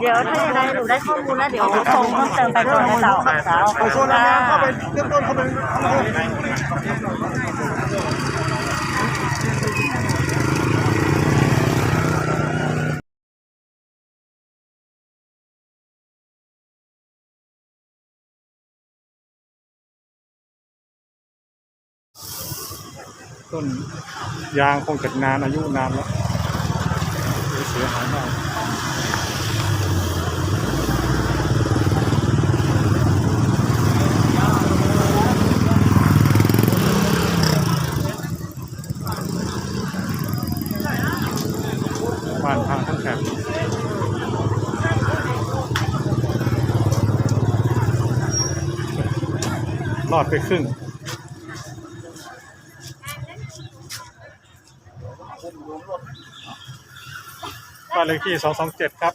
เดี๋ยวถ้ายังไงหนูได้ข้อมูลแล้วเดี๋ยวส่งเพิ่มเติมไปด้วยนะเต่าสาวเอาโซนนั้นนะเข้าไปเริ่มต้นเข้าไปเข้าไป ต้นยางคงจะนานอายุนานแล้วเสียหายมากบ้านทางทั้งแถบรอดไปครึ่งานเลขที่สองสองเจ็ดครับ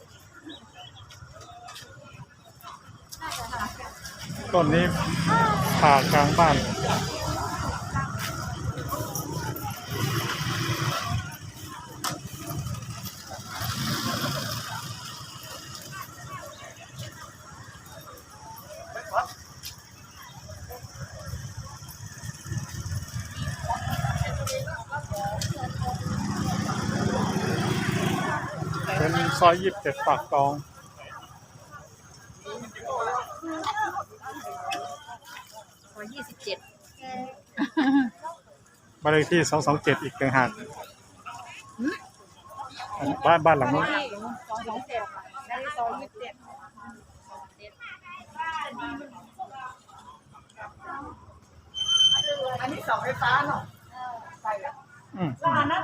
ต้นนี้ผ่ากลางบ้าน ซอยยี่สิบเจ็ดปากกอง ร้อยยี่สิบเจ็ดบ้านเลขที่สองสองเจ็ดอีกต่างหากบ้านบ้านหลังนู้นสองสองเจ็ดได้ซอยยี่สิบเจ็ดอันนี้เสาไฟฟ้าเนาะไปแล้วอืมร้านนะ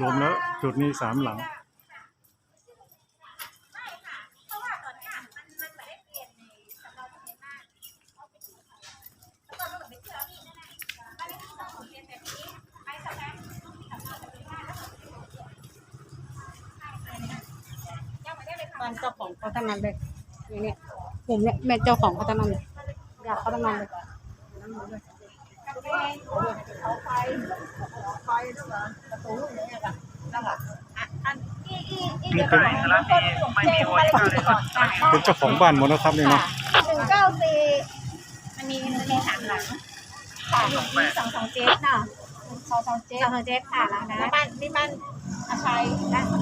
รวมแล้วจุดนี้สามหลังเลยค่ะบ้านเจ้าของเขาทั้งนั้นเลยอย่างเนี้ยกลุ่มเนี้ยแม่เจ้าของเขาทั้งนั้นเลยอยากเขาทั้งนั้นเลย นี่เป็นเป็นเจ้าของบ้านหมดนะครับนี่เนาะหนึ่งเก้าสี่มันมีมันมีสามหลังค่ะมีสองสองเจ็ดเนาะสองสองเจ็ดสองสองเจ็ดค่ะแล้วนะบ้านนี่บ้านอาชัย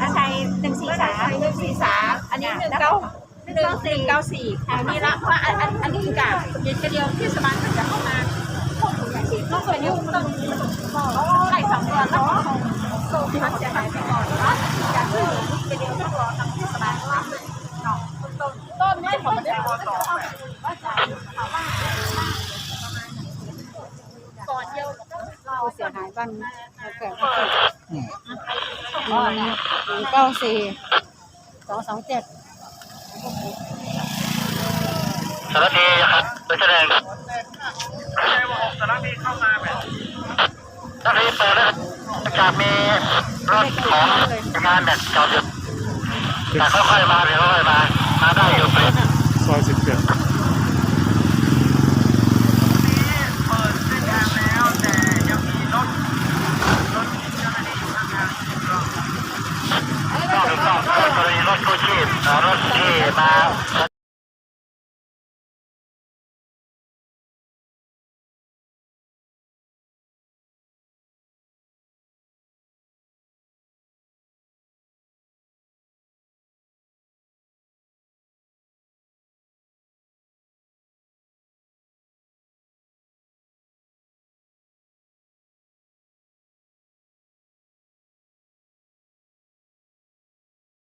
อาชัยหนึ่งสี่สามหนึ่งสี่สามอันนี้หนึ่งเก้าหนึ่งเก้าสี่เก้าสี่ค่ะนี่ละว่าอันอันนี้กับเย็นเดียวเทศบาลจะเข้ามา ต้องไปยุ่งต้องไล่สองเดือนแล้วก็ส่งพันเสียหายไปก่อนเนะจากที่เดียวก็รอทางเทศบาลว่าเนต้นต้นไม่ผมไม่ได้ว่าจะว่าจะถามว่าก่อนเดียวเราเสียหายบ้านเกิดอืมหนึ่งเก้าสี่สองสองเจ็ดสารพีครับไปแสดง แต่ละมีเข้ามาแบบก็รีบเปิดแล้วจะมีรถของงานแบบจอดหยุดแต่ค่อยๆมาเดี๋ยวค่อยมา มาได้อยู่เป็ซอยสิบเจ็ดรถกู้ชีพรถที่มา